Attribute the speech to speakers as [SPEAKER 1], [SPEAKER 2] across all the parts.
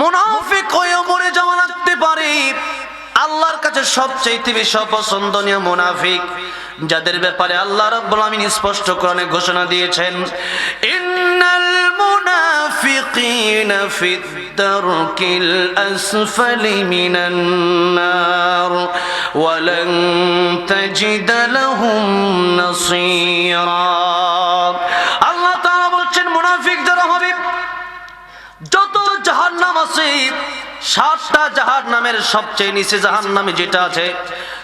[SPEAKER 1] মুনাফিক হয়ে মরে যাওয়া লাগতে পারে। আল্লাহর কাছে সবচেয়ে বেশি অপছন্দনীয় মুনাফিক, যাদের ব্যাপারে আল্লাহ রাব্বুল আমিন স্পষ্ট কোরআনে ঘোষণা দিয়েছেন, ইন্নাল মুনাফিকিনা ফিদ দারকিল আসফালি মিনান নার, ওয়ালান তাজিদ লাহুম নাসীরা আল্লাহ তাআলা বলছেন মুনাফিক যারা হবে যত জাহান্নাম আছে সাতটা জাহান নামের সবচেয়ে নিচে জাহান নামে যেটা আছে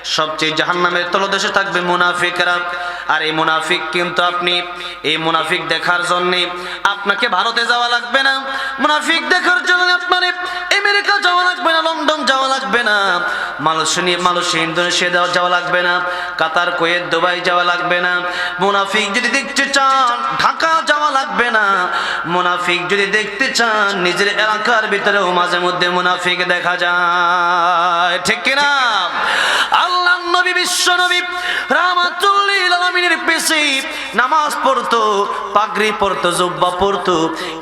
[SPEAKER 1] সবচেয়ে জাহান নামের তলদেশে থাকবে মুনাফিকরা। আর এই মুনাফিক কিন্তু আপনি, এই মুনাফিক দেখার জন্য আপনাকে ভারতে যাওয়া লাগবে না। মুনাফিক দেখার জন্য আপনার আমেরিকা যাওয়া লাগবে না, লন্ডন যাওয়া লাগবে না, মালয়েশিয়া মালয়েশিয়া, ইন্দোনেশিয়া যাওয়া লাগবে না, কাতার, কুয়েত, দুবাই যাওয়া লাগবে না। মুনাফিক যদি দেখতে চান, ঢাকা যাওয়া লাগবে না। মুনাফিক যদি দেখতে চান, নিজের এলাকার ভিতরেও মাঝে মধ্যে মুনাফিক দেখা যায়। ঠিক কিনা? আল্লাহ নবী নামাজ পড়তো, পাগড়ি পড়তো, জুব্বা পড়তো।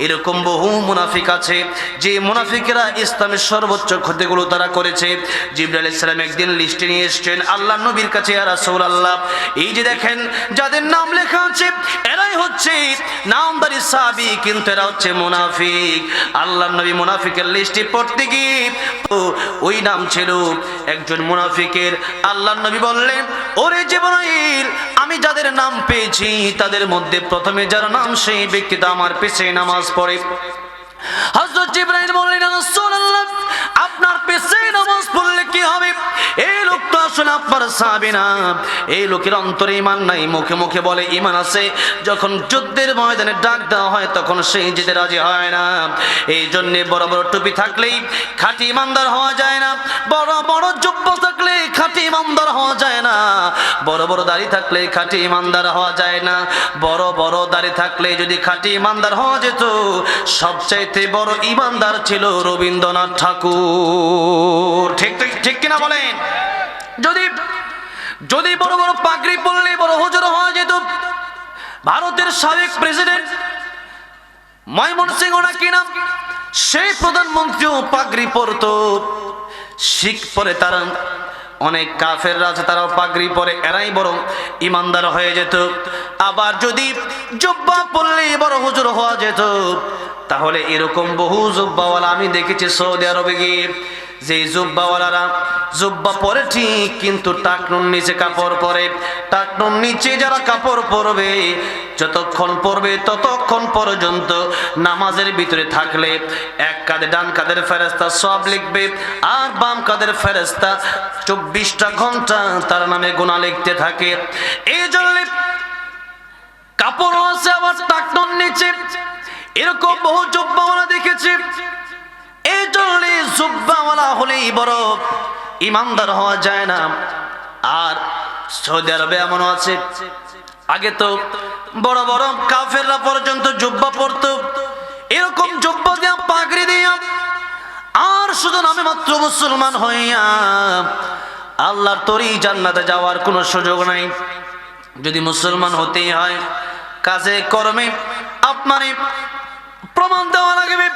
[SPEAKER 1] এরকম বহু মুনাফিক আছে, যে মুনাফিকেরা ইসলামের সর্বোচ্চ ক্ষতিগুলো তারা করেছে। জিবরাইল ইসলাম একদিন লিস্টে নিয়ে এসেছেন, আল্লাহ নবীর কাছে আর রাসূল আল্লাহ এই যে দেখেন, যাদের নাম লেখা আছে, এরাই হচ্ছে নামদারি সাহাবী, কিন্তু এরা হচ্ছে মুনাফিক। আল্লাহ নবী মুনাফিকের লিস্টে পড়তে গিয়ে ওই নাম ছিল একজন মুনাফিকের। আল্লাহ নবী বললেন, ওরে জিবরাইল আমি যাদের নাম পেয়েছি, তাদের মধ্যে প্রথমে যার নাম সেই ব্যক্তিটা আমার পেছে নামাজ পড়ে। হজরত ইব্রাহিম বললেন আপনার পেছে নামাজ পড়লে কি হবে? এই লোক তো আসলে আপনার সাহাবী না। এই লোকের অন্তরে ইমান নাই। মুখে মুখে বলে ইমান আছে। যখন যুদ্ধের ময়দানে ডাক দেওয়া হয়, তখন সেই যেতে রাজি হয় না। এই জন্য বড় বড় টুপি থাকলেই খাঁটি ইমানদার হওয়া যায় না। বড় বড় যোগ্য থাকলে খাঁটি ইমানদার হওয়া যায় না। বড় বড় দাড়ি থাকলে খাঁটি ইমানদার হওয়া যায় না। বড় বড় দাড়ি থাকলে যদি খাঁটি ইমানদার হওয়া যেত, সবচাইতে বড় ইমানদার ছিল রবীন্দ্রনাথ ঠাকুর। ঠিক ঠিক ঠিক কিনা বলেন? যদি যদি বড় বড় পাগড়ি পরলে বড় হুজুর হওয়া যেত ভারতের সাবেক প্রেসিডেন্ট ময়মন সিং ওনা কি নাম? সেই প্রধানমন্ত্রীও পাগড়ি পরতো। শিখ পরে তারা অনেক কাফেররা আছে, তারাও পাগড়ি পরে, এরাই বড় ইমানদার হয়ে যেত। আবার যদি জব্বা পড়লে বড় হুজুর হওয়া যেত তাহলে এরকম বহু জব্বাওয়ালা আমি দেখেছি সৌদি আরবে গিয়ে। যে জুব্বাওয়ালারা, জুব্বা পরে ঠিক কিন্তু টাকনুর নিচে কাপড় পরে। টাকনুর নিচে যারা কাপড় পরবে, যতক্ষণ পরবে ততক্ষণ পর্যন্ত নামাজের ভিতরে থাকলে এক কাঁধে ডান কাঁধের ফেরেস্তা সব লিখবে, আর বাম কাঁধের ফেরেস্তা চব্বিশটা ঘণ্টা তার নামে গুণা লিখতে থাকে। এই জন্য কাপড় আছে আবার টাকনুর নিচে। এরকম বহু জুব্বাওয়ালা দেখেছি। এই জন্য জুব্বাওয়ালা হলেই বড় ইমানদার হওয়া যায় না। আর সৌদি আরবে এমন আছে। আগে তো বড় বড় কাফেররা পর্যন্ত জুব্বা পরতো এরকম জুব্বা দিয়া পাগড়ি দিয়া আর শুধু নামে মাত্র মুসলমান হইয়া আল্লাহর তরি জান্নাতে যাওয়ার কোনো সুযোগ নাই। যদি মুসলমান হতেই হয়, কাজে, কর্মে, আপনারই প্রমাণ দেওয়া লাগবে।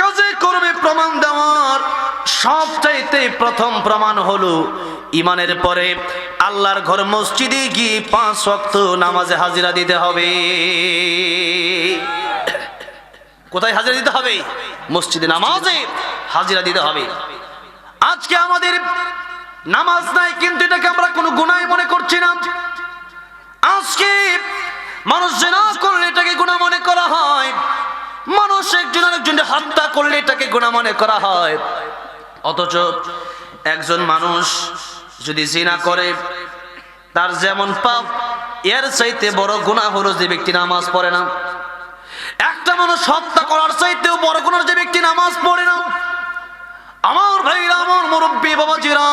[SPEAKER 1] কাজে কর্মে প্রমাণ দেওয়ার সবচাইতে প্রথম প্রমাণ হলো ইমানের পরে আল্লাহর ঘর মসজিদে গিয়ে পাঁচ ওয়াক্ত নামাজে হাজিরা দিতে হবে। কোথায় হাজিরা দিতে হবে? মসজিদে নামাজে হাজিরা দিতে হবে। আজকে আমাদের নামাজ নাই, কিন্তু এটাকে আমরা কোনো গুনায় মনে করছি না। আজকে মানুষ জেনা করলে এটাকে গুণা মনে করা হয়। মানুষ একজন আরেকজনকে হত্যা করলে এটাকে গুণা মনে করা হয়। অথচ একজন মানুষ যদি জিনা করে, তার যেমন পাপ, এর চাইতে বড় গুণা হলো যে ব্যক্তি নামাজ পড়ে না। একটা মানুষ হত্যা করার চাইতেও বড় গুণার যে ব্যক্তি নামাজ পড়ে না। আমার ভাইরা, আমার মুরব্বী, বাবাজিরা,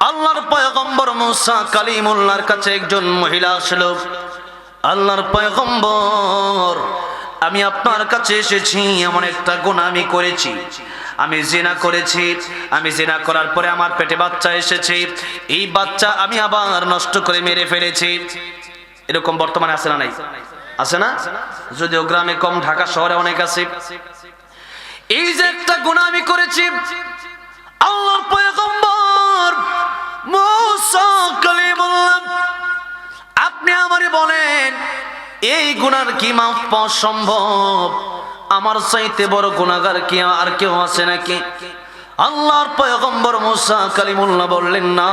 [SPEAKER 1] আল্লাহর পয়গম্বর মুসা কালিমুল্লাহর কাছে একজন মহিলা আসলো। আল্লাহর পয়গম্বর আমি আপনার কাছে এসেছি, এমন একটা গুণা আমি করেছি। আমি জেনা করেছি, আমি জেনা করার পরে আমার পেটে বাচ্চা এসেছে। এই বাচ্চা আমি আবার নষ্ট করে মেরে ফেলেছি। এরকম বর্তমানে আছে না নাই? আছে না? যদিও গ্রামে কম, ঢাকা শহরে অনেক আছে। এই যে একটা গুনাহ আমি করেছি, আল্লাহর পয়গম্বর মুসা কালিমুল্লাহ, আপনি আমারে বলেন এই গুনার কি মাফ পাওয়া সম্ভব? আমার চাইতে বড় গুনাহগার কি আর কেউ আছে নাকি? আল্লাহর পয়গম্বর মুসা কালিমুল্লাহ বললেন, না,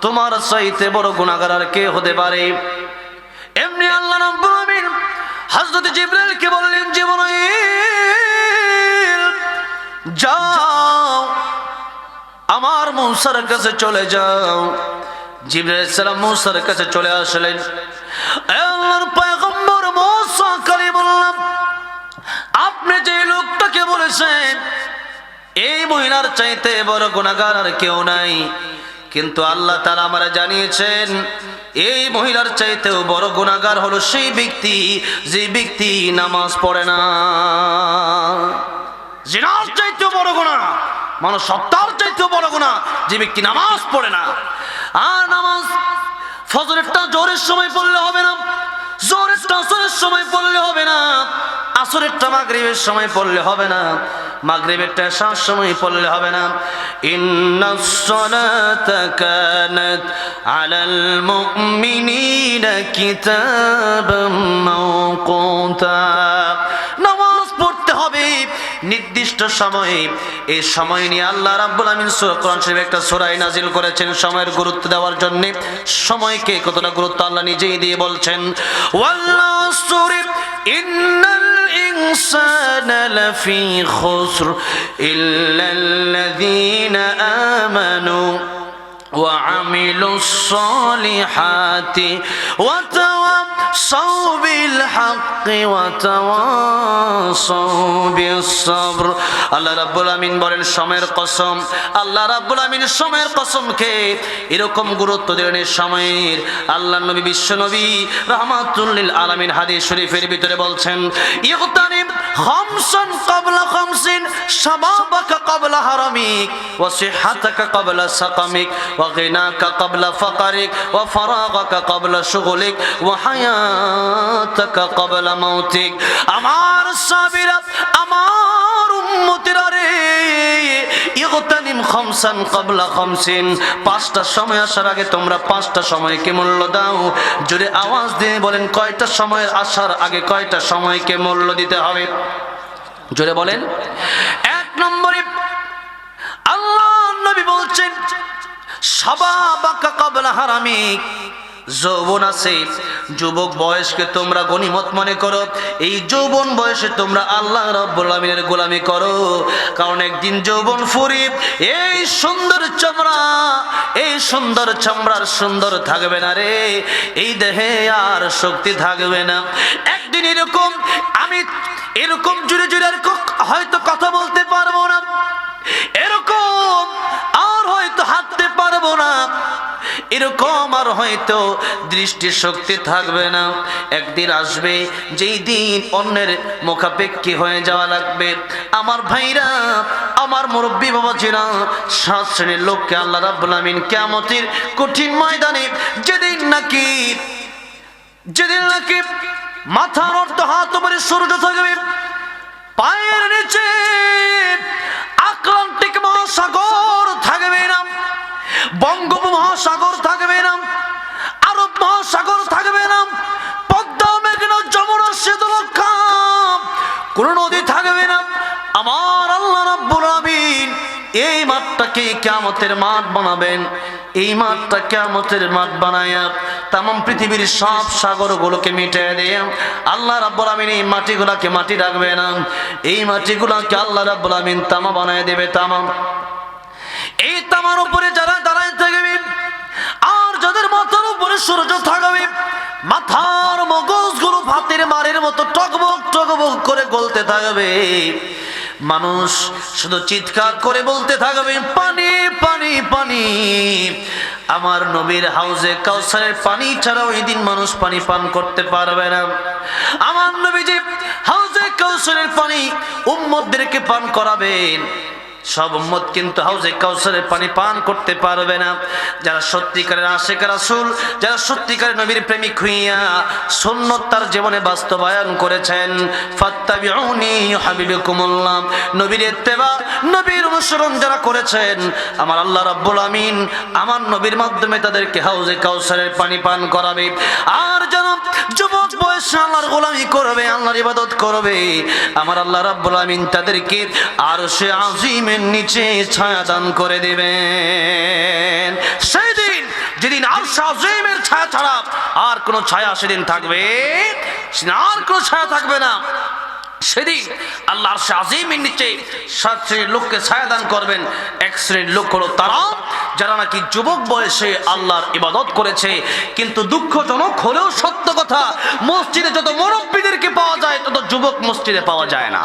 [SPEAKER 1] তোমার চাইতে বড় গুনাহগার আর কে হতে পারে। এমনি আল্লাহ রাব্বুল আমিন হযরত জিবরাইলকে বললেন, জিবরাইল, যাও, আমার মৌসার কাছে চলে যাও। জিবরাইল সালাম মৌসার কাছে চলে আসলেন। আপনি যে লোকটাকে বলেছেন, এই মহিলার চাইতে বড় গুণাগার আর কেউ নাই। কিন্তু আল্লাহ তারা আমরা জানিয়েছেন, এই মহিলার চাইতেও বড় গুণাগার হলো সেই ব্যক্তি, যে ব্যক্তি নামাজ পড়ে না। জিনার চাইতেও বড় গুণা মানুষ সত্তার চাইতেও বড় গুণা যে ব্যক্তি নামাজ পড়ে না। আর নামাজ ফজরেরটা জোরের সময় পড়লে হবে না, জোরেরটা আসরের সময় পড়লে হবে না, আসরেরটা মাগরিবের সময় পড়লে হবে না মাগরিবেরটা এশার সময় পড়লে হবে না। ইন্নাস সালাতা কানাত আলাল মুমিনিনা কিতাবাম মাওকুতা। নির্দিষ্ট সময়ে এই সময় নিয়ে আল্লাহ রাব্বুল আমিন সূরা কোরআন শরীফে একটা সূরা নাজিল করেছেন সময়ের গুরুত্ব দেওয়ার জন্য সময়কে কতটা গুরুত্ব আল্লাহ নিজেই দিয়ে বলছেন ওয়াল্লাসরি ইন্নাল ইনসানা লাফি খুসর ইল্লাল্লাযীনা আমানু وعملوا الصالحات وتواصوا بالحق وتواصوا بالصبر আল্লাহ রাব্বুল আমিন বলেন সময়ের কসম আল্লাহ রাব্বুল আমিন সময়ের কসমকে এরকম গুরুত্ব দিলেন এই সময়ের আল্লাহ নবী বিশ্ব নবী রহমাতুল্লিল আলামিন হাদিস শরীফের ভিতরে বলছেন ইগতানিম খামসান ক্বাবলা খামসিন শাবাবাকা ক্বাবলা হারামিক ওয়া সিহহাতাকা ক্বাবলা সাকামিক وغناك قبل فقرك وفراغك قبل شغلك হায়াতাকা ক্বাবলা মাউতিক আমার সাবিরা আমার উম্মতিরা রে ইগতানিম খামসান ক্বাবলা খামসিন। পাঁচটা সময় আসার আগে তোমরা পাঁচটা সময়কে মূল্য দাও। জোরে আওয়াজ দিয়ে বলেন, কয়টা সময় আসার আগে কয়টা সময়কে মূল্য দিতে হবে? জোরে বলেন। এক নম্বরে, আল্লাহ নবী বলছেন সবা বাকা কবলা হারামিক। যৌবন আছে। যুবক বয়সকে তোমরা গনিমত মনে করো। এই যৌবন বয়সে তোমরা আল্লাহ আমিনের গোলামি করো। কারণ একদিন যৌবন ফুরি, এই সুন্দর চামড়া, এই সুন্দর চামড়ার সুন্দর থাকবে না রে। এই দেহে আর শক্তি থাকবে না। একদিন এরকম, আমি এরকম জুড়ে জুড়ে আর হয়তো কথা বলতে পারব না। এরকম এরকম আর হয়তো দৃষ্টি শক্তি থাকবে না। একদিন আসবে, যেই দিন অন্যের মুখাপেক্ষী হয়ে যাওয়া লাগবে। আমার ভাইরা, আমার মুরব্বী বাবাজিরা, সাত শ্রেণির লোককে আল্লাহ রাব্বুল আমিন কিয়ামতের কঠিন ময়দানে যেদিন নাকি যেদিন নাকি মাথার অর্থ হাত উপরে সূর্য থাকবে, পায়ের নিচে আটলান্টিক মহাসাগর থাকবে না। বঙ্গোপমহাসাগর থাকবে না, আরব মহাসাগর থাকবে না, পদ্মা, মেঘনা, যমুনা শীতলক্ষা কোন নদী থাকবে না। আমার আল্লাহ রাব্বুল আমিন এই মাঠটাকে কিয়ামতের মাঠ বানাবেন। এই মাঠটা কিয়ামতের মাঠ বানায়া তাম পৃথিবীর সব সাগরগুলোকে মিটিয়ে দিয়ে আল্লাহ রাব্বুল আমিন এই মাটিগুলাকে মাটি রাখবে না। এই মাটিগুলাকে আল্লাহ রাব্বুল আমিন তামা বানায় দেবে তামাম। এই তামার উপরে যারা দাঁড়ায় থাকবে, আর যাদের মাথার উপরে সূর্য থাকবে, মাথার মগজগুলো ভাতের মারের মতো টকবক টকবক করে গলতে থাকবে। মানুষ শুধু চিৎকার করে বলতে থাকবে, পানি পানি পানি। আমার নবীর হাউজে কাউসারের পানি ছাড়া ওই দিন মানুষ পানি পান করতে পারবে না। আমার নবী যে হাউজে কাউসারের পানি উম্মতদেরকে পান করাবেন সব উম্মত কিন্তু হাউজে কাউসারের পানি পান করতে পারবে না। যারা সত্যিকারের আশেখ রাসূল, যারা সত্যিকারের নবীর প্রেমিক হইয়া সুন্নত তার জীবনে বাস্তবায়ন করেছেন, ফাত্তাবিউনি হাবিবুকুমুল্লাহ। নবীর ইত্তেবা, নবীর অনুসরণ যারা করেছেন, আমার আল্লাহ রাব্বুল আমিন আমার নবীর মাধ্যমে তাদেরকে হাউজে কাউসারের পানি পান করাবে। আর যেন যুবক বয়সে আল্লাহর গোলামি করবে, আল্লাহর ইবাদত করবে, আমার আল্লাহ রাব্বুল আমিন তাদেরকে আর সে আজিমের নিচে ছায়া দান করে দেবেন। সেই দিন যেদিন আর আজিমের ছায়া ছাড়া আর কোনো ছায়া সেদিন থাকবে আর কোনো ছায়া থাকবে না। সেদিন আল্লাহর আজিমের নিচে সাত শ্রেণির লোককে ছায়া দান করবেন। এক শ্রেণির লোক হলো তারা, যারা নাকি যুবক বয়সে আল্লাহর ইবাদত করেছে, কিন্তু দুঃখজনক হলেও সত্য কথা, মসজিদে যত মুরব্বীদেরকে পাওয়া যায়, তত যুবক মসজিদে পাওয়া যায় না।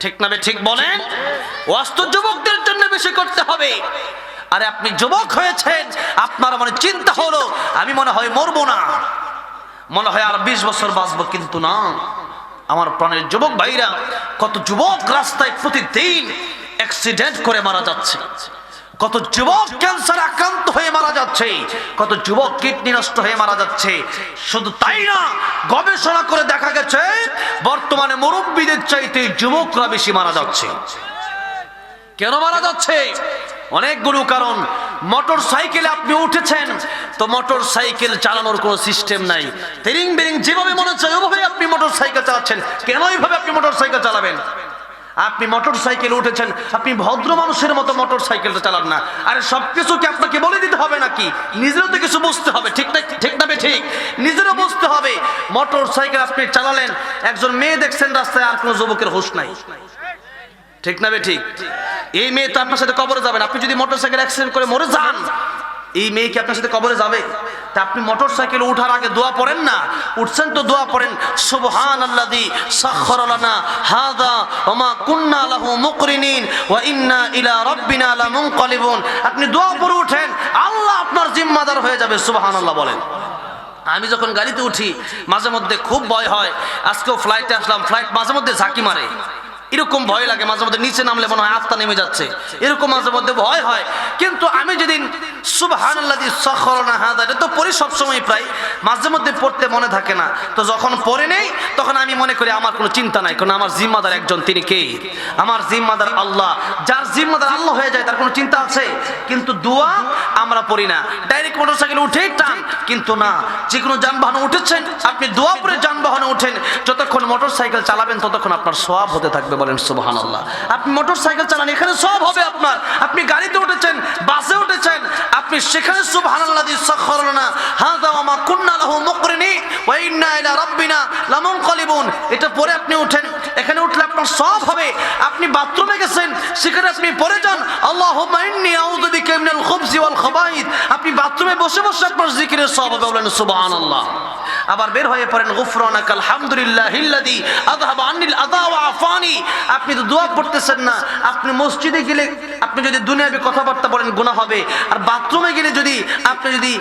[SPEAKER 1] ঠিক না ঠিক বলেন? অস্ত যুবকদের জন্য বেশি করতে হবে। আরে আপনি যুবক হয়েছেন, আপনার মনে চিন্তা হলো, আমি মনে হয় মরবো না। মনে হয় আর বিশ বছর বাঁচবো কিন্তু না। আমার প্রাণের যুবক ভাইরা, কত যুবক রাস্তায় প্রতিদিন অ্যাক্সিডেন্ট করে মারা যাচ্ছে। কত যুবক ক্যান্সার আক্রান্ত হয়ে মারা যাচ্ছে, কত যুবক কিডনি নষ্ট হয়ে মারা যাচ্ছে। শুধু তাই না, গবেষণা করে দেখা গেছে, বর্তমানে মুরব্বীদের চাইতে যুবকরা বেশি মারা যাচ্ছে। কেন মারা যাচ্ছে? অনেকগুলো কারণ। মোটর সাইকেলে আপনি উঠেছেন, তো মোটর সাইকেল চালানোর কোনো সিস্টেম নাই। তেরিং বেরিং যেভাবে মনে হচ্ছে, ওইভাবে আপনি মোটর সাইকেল চালাচ্ছেন। কেন এইভাবে আপনি মোটর সাইকেল চালাবেন? আপনি মোটর সাইকেল উঠেছেন, আপনি ভদ্র মানুষের মতো মোটর সাইকেলটা চালান না। আরে সব কিছু কি আপনাকে বলে দিতে হবে নাকি? নিজেরও তো কিছু বুঝতে হবে, ঠিক না ঠিক না ঠিক? নিজেরও বুঝতে হবে। মোটর সাইকেল আপনি চালালেন, একজন মেয়ে দেখছেন রাস্তায়, আর কোনো যুবকের হোশ নাই। ঠিক না ঠিক? এই মেয়ে তো আপনার সাথে কবরে যাবেন আপনি যদি মোটর সাইকেল অ্যাক্সিডেন্ট করে মরে যান, এই মেয়ে কি আপনার সাথে কবরে যাবে? তা আপনি মোটর সাইকেল উঠার আগে দোয়া পড়েন না? উঠছেন তো দোয়া পড়েন সুবহান আল্লাদি সাখর লানা হাদা ওমা কুন্না লাহু মুকরিনিন ওয়া ইন্না ইলা রাব্বিনা লামুনকালিবুন। আপনি দোয়া পড়ে উঠেন, আল্লাহ আপনার জিম্মাদার হয়ে যাবে, সুবহানাল্লাহ বলেন। আমি যখন গাড়িতে উঠি, মাঝে মধ্যে খুব ভয় হয়, আজকেও ফ্লাইটে আসলাম ফ্লাইট মাঝে মধ্যে ঝাঁকি মারে। এরকম ভয় লাগে, মাঝে মধ্যে নিচে নামলে মনে হয় আত্মা নেমে যাচ্ছে। এরকম মাঝে মধ্যে ভয় হয়। কিন্তু আমি যেদিন সবসময় প্রায়, মাঝে মধ্যে পড়তে মনে থাকে না। তো যখন তখন আমি মনে করি আমার কোনো চিন্তা নাই আমার আল্লাহ। যার আল্লাহ হয়ে যায়, তার কোনো চিন্তা আছে? কিন্তু দোয়া আমরা পড়ি না। ডাইরেক্ট মোটরসাইকেল উঠেই টান, কিন্তু না। যে কোনো যানবাহনে উঠেছেন, আপনি দোয়া পরে যানবাহনে উঠেন, যতক্ষণ মোটরসাইকেল চালাবেন, ততক্ষণ আপনার সব হতে থাকবে। বলেন সুবহান আল্লাহ আপনি মোটর সাইকেল চালান, এখানে সব হবে আপনার। আপনি গাড়িতে উঠেছেন, বাসে উঠেছেন, আপনি সেখানে সুবহান আল্লাহ দিয়ে সাখরনা হাদা ওয়া মা কুন্না লাহু মুকরিনি আপনি আবার বের হয়ে পড়েন আপনি তো দোয়া পড়তেছেন না। আপনি মসজিদে গেলে আপনি যদি দুনিয়াবি কথাবার্তা বলেন, গুনাহ হবে। আর বাথরুমে গেলে যদি আপনি যদি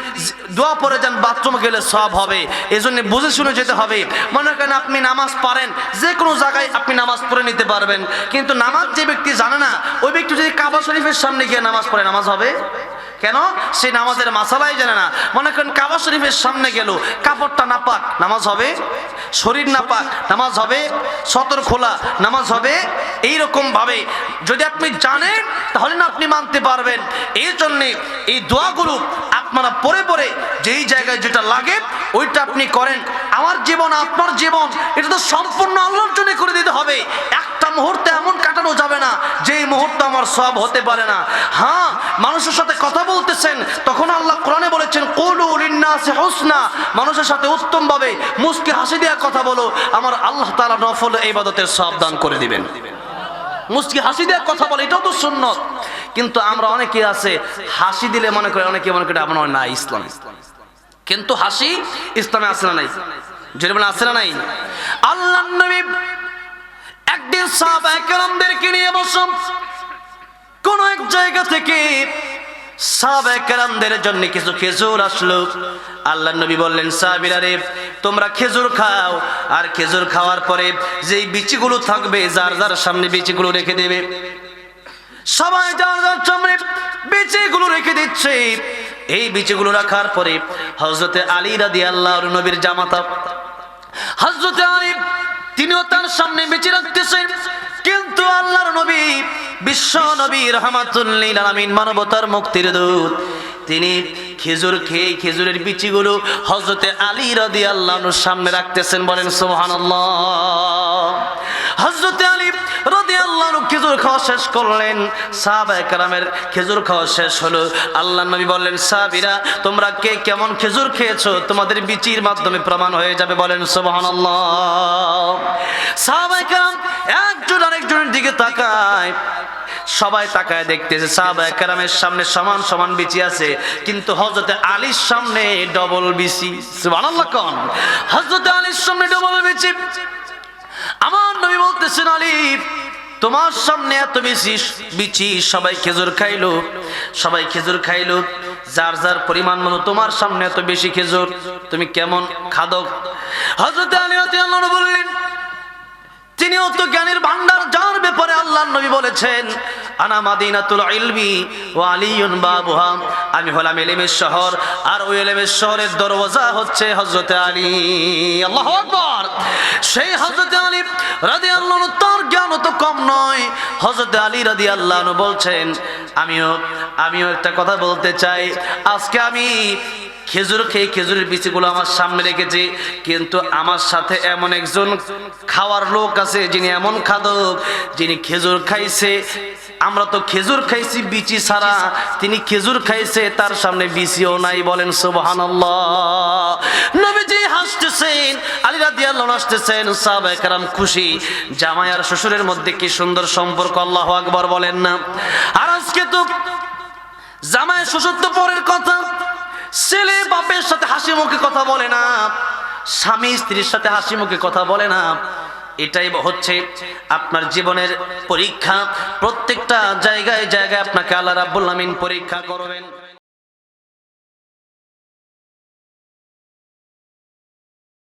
[SPEAKER 1] দোয়া পড়ে যান, বাথরুমে গেলে সব হবে। এজন্য বুঝে শুনে যেতে হবে। মনে করেন আপনি নামাজ পারেন যে কোনো জায়গায় আপনি নামাজ পড়ে নিতে পারবেন। কিন্তু নামাজ যে ব্যক্তি জানে না, ওই ব্যক্তি যদি কাবা শরীফের সামনে গিয়ে নামাজ পড়ে, নামাজ হবে? কেন? সে নামাজের মাসালাই জানে না। মনে করেন কাবা শরীফের সামনে গেল, কাপড়টা না পাক নামাজ হবে? শরীর না পাক নামাজ হবে? সতর খোলা, নামাজ হবে? এই রকম ভাবে যদি আপনি জানেন, তাহলে না আপনি মানতে পারবেন। এই জন্যে এই দোয়াগুলো আপনারা পরে পরে যেই জায়গায় যেটা লাগে, ওইটা আপনি করেন। আমার জীবন, আপনার জীবন, এটা তো সম্পূর্ণ আল্লাহর জন্য করে দিতে হবে। একটা মুহূর্তে কাটানো যাবে না। যেই মুহূর্ত আমার সব হতে পারে না। হ্যাঁ মানুষের সাথে কথা বলতেছেন, তখন আল্লাহ কোরআনে বলেছেন, কলু লিন্নাসি হুসনা। মানুষের সাথে উত্তম ভাবে মুস্কি হাসি দেওয়া কথা বলো। আমার আল্লাহ তাআলা নফল ইবাদতের সব দান করে দিবেন। মুস্কি হাসি দেওয়ার কথা বলে, এটাও তো সুন্নত। কিন্তু আমরা অনেকে আছে, হাসি দিলে মনে করে অনেকে মনে করে আপনার না, ইসলাম। কিন্তু হাসি ইসলামে আছে না নাই? বলে আছে না নাই? আল্লাহ নবী একদিন সাহাবা একরামদেরকে নিয়ে বসম কোন এক জায়গা থেকে সাহাবাহামদের জন্য কিছু খেজুর আসলো। আল্লাহ নবী বললেন, সাহাবিরা রে, তোমরা খেজুর খাও, আর খেজুর খাওয়ার পরে যেই বিচিগুলো থাকবে, যার যার সামনে বিচিগুলো রেখে দেবে। সবাই যার যার সামনে বিচিগুলো রেখে দিচ্ছে। এই বিচিগুলো রাখার পরে হজরতে আলী রাদি আল্লাহ নবীর জামাতা হজরতে আলী তিনিও তার সামনে বেঁচে রাখতেছেন। কিন্তু আল্লাহর নবী, বিশ্ব নবী রহমাতুল্লিল মানবতার মুক্তির দূত, তিনি খেজুর খেয়ে খেজুরের বিচিগুলো হজরতে আলী রদি আল্লাহর সামনে রাখতেছেন, বলেন সুবহানাল্লাহ। হজরতে আলী রাদি আল্লাহ খেজুর খাওয়া শেষ করলেন। সাহাবা একরামের খেজুর খাওয়া শেষ হলো। আল্লাহ নবী বললেন, সাহাবিরা, তোমরা কে কেমন খেজুর খেয়েছো? তোমাদের বিচির মাধ্যমে প্রমাণ হয়ে যাবে। বলেন, সুবহানাল্লাহ। সাহাবা একরাম একজন আরেকজনের দিকে তাকায়। সবাই তাকায় দেখতেছে সাহাবা একরামের সামনে সমান সমান বিচি আছে। কিন্তু হজরতে আলীর সামনে ডবল বিচি। সুবহানাল্লাহ কোন। হজরতে আলীর সামনে ডবল বিচি। আমার নবী বলতেছেন, আলিফ, তোমার সামনে এত বেশি বিচি, সবাই খেজুর খাইলো, সবাই খেজুর খাইলো, যার যার পরিমাণ মতো তোমার সামনে এত বেশি খেজুর, তুমি কেমন খাদক? হজরত আলী বললেন তিনিও তো জ্ঞানের ভান্ডার যার ব্যাপারে আল্লাহ নবী বলেছেন, আনা মাদিনাতুল ইলমি ও আলিয়ুন বাবুহা। আমি হলাম এলেমের শহর, আর ওই এলেমের শহরের দরওয়াজা হচ্ছে হযরত আলী। আল্লাহু আকবার! সেই হযরত আলী রাদিয়াল্লাহু আনহু, তার জ্ঞান তো কম নয়। হযরত আলী রাদিয়াল্লাহু আনহু বলছেন, আমিও আমিও একটা কথা বলতে চাই। আজকে আমি খেজুর খেয়ে খেজুরের বিচিগুলো আমার সামনে রেখেছি। কিন্তু আমার সাথে এমন একজন খাওয়ার লোক আছে, যিনি এমন খাদক, যিনি খেজুর খাইছে। আমরা তো খেজুর খাইছি বিচি ছাড়া। তিনি খেজুর খাইছে, তার সামনে বিচিও নাই বলেন সাহাবায়ে কেরাম খুশি। জামাই আর শ্বশুরের মধ্যে কি সুন্দর সম্পর্ক বলেন না। আজকে তো শ্বশুর তো পরের কথা। ছেলে বাপের সাথে হাসি মুখে কথা বলে না, স্বামী স্ত্রীর সাথে হাসি মুখে কথা বলে না। এটাই হচ্ছে আপনার জীবনের পরীক্ষা। প্রত্যেকটা জায়গায় জায়গায় আপনাকে আল্লাহ রাব্বুল আমিন পরীক্ষা করবেন।